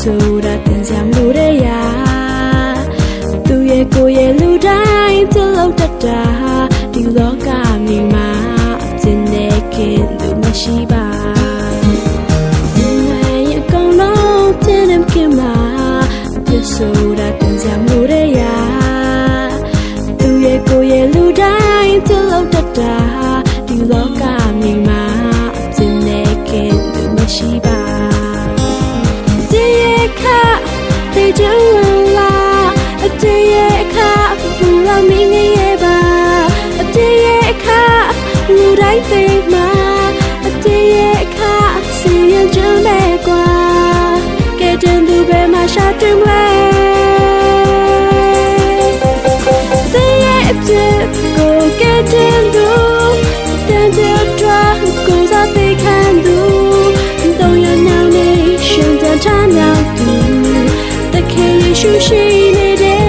ဆိုတာတင်ကြမလို့တဲ့ရာသူရဲ့ကိုယ်ရဲ့လူတိုင်းသူ့လောက်တတ်တာဒီလောကမြေမှာအကျဉ်းနဲ့ခင်သူမရှိပါနိုင်အကောင်လုံးပြင်းနေခင်မှာပြဆိုတာတင်ကြမလို့တဲ့ရာသူရဲ့ကိုယ်ရဲ့လူတိုင်းသူ့လောက်တတ်တာဒီလောကမြေမှာအ တေချူလာအတရေခပူလာမင်းရဲ့ပါအတရေခလူတိုင်းသိမှာ ခေယေရှုရှိနေတယ်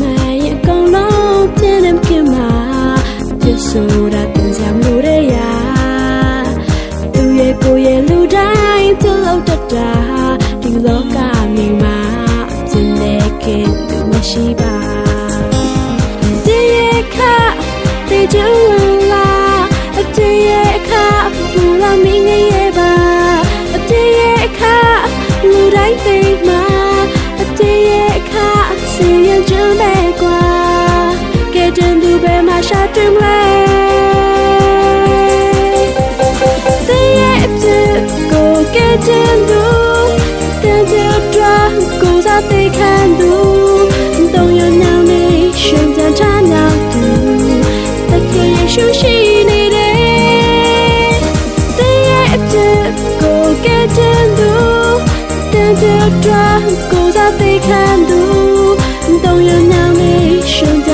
နိုင်အကော ရှိပါတရေခတေချူလာအတရေခပူလာမင်းရဲ့ပါအတရေခလူတိုင်းသိမှာအတရေခစီရင်ကြမဲ့ကွာကဲတင်သူပဲမရှာတင်လဲတရေအဖြစ်ကိုကဲတင် 的抓，狗在被看毒，动人脑内生。